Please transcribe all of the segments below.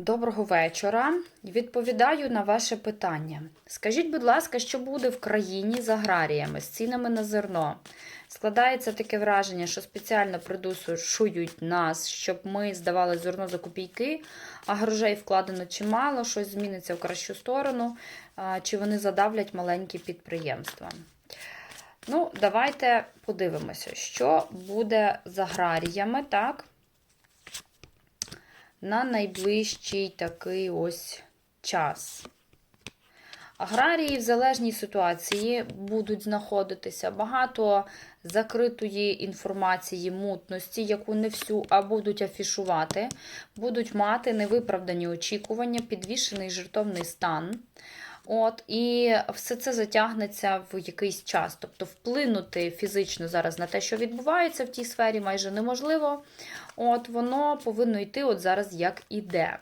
Доброго вечора. Відповідаю на ваше питання. Скажіть, будь ласка, що буде в країні з аграріями, з цінами на зерно? Складається таке враження, що спеціально придушують нас, щоб ми здавали зерно за копійки, а грошей вкладено чимало, щось зміниться в кращу сторону, чи вони задавлять маленькі підприємства. Ну, давайте подивимося, що буде з аграріями, так? На найближчий такий ось час. Аграрії в залежній ситуації будуть знаходитися багато закритої інформації, мутності, яку не всю, а будуть афішувати, будуть мати невиправдані очікування, підвішений жертовний стан. От, І все це затягнеться в якийсь час. Тобто вплинути фізично зараз на те, що відбувається в тій сфері, майже неможливо. От, Воно повинно йти от зараз як іде.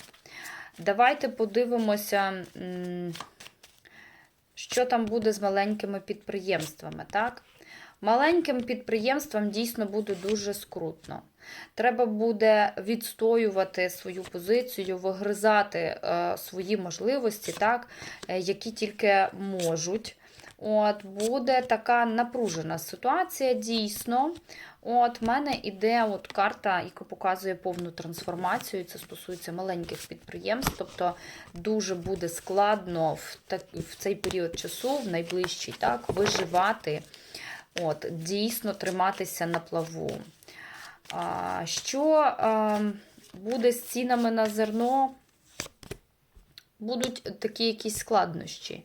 Давайте подивимося, що там буде з маленькими підприємствами. так? Маленьким підприємствам дійсно буде дуже скрутно. Треба буде відстоювати свою позицію, вигризати е, свої можливості, так, е, які тільки можуть. От, Буде така напружена ситуація, дійсно. От, в мене іде от карта, яка показує повну трансформацію. Це стосується маленьких підприємств. Тобто дуже буде складно в, так, в цей період часу, в найближчий, так, виживати, от, дійсно триматися на плаву. А, Що буде з цінами на зерно? Будуть такі якісь складнощі.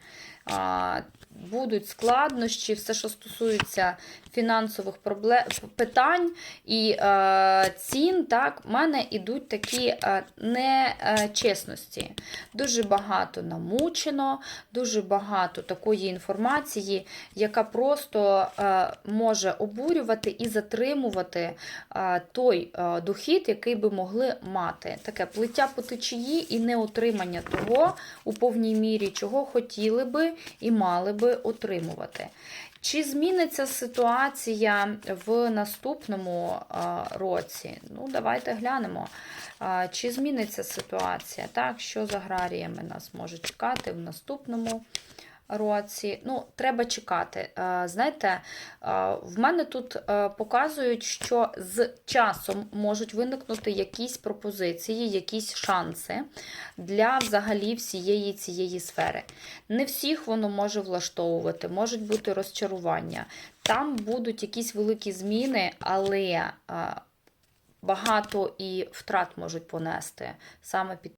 Будуть складнощі, все, що стосується фінансових проблем, питань і е, цін, так, в мене йдуть такі е, нечесності. Дуже багато намучено, дуже багато такої інформації, яка просто е, може обурювати і затримувати е, той е, дохід, який би могли мати. Таке плиття по течії і неотримання того у повній мірі, чого хотіли би і мали би отримувати. Чи зміниться ситуація в наступному році? Ну, давайте глянемо. Чи зміниться ситуація? Так, що з аграріями нас може чекати в наступному році. Ну, треба чекати. Е, знаєте, е, в мене тут е, показують, що з часом можуть виникнути якісь пропозиції, якісь шанси для взагалі всієї цієї сфери. Не всіх воно може влаштовувати, можуть бути розчарування. Там будуть якісь великі зміни, але багато і втрат можуть понести саме під.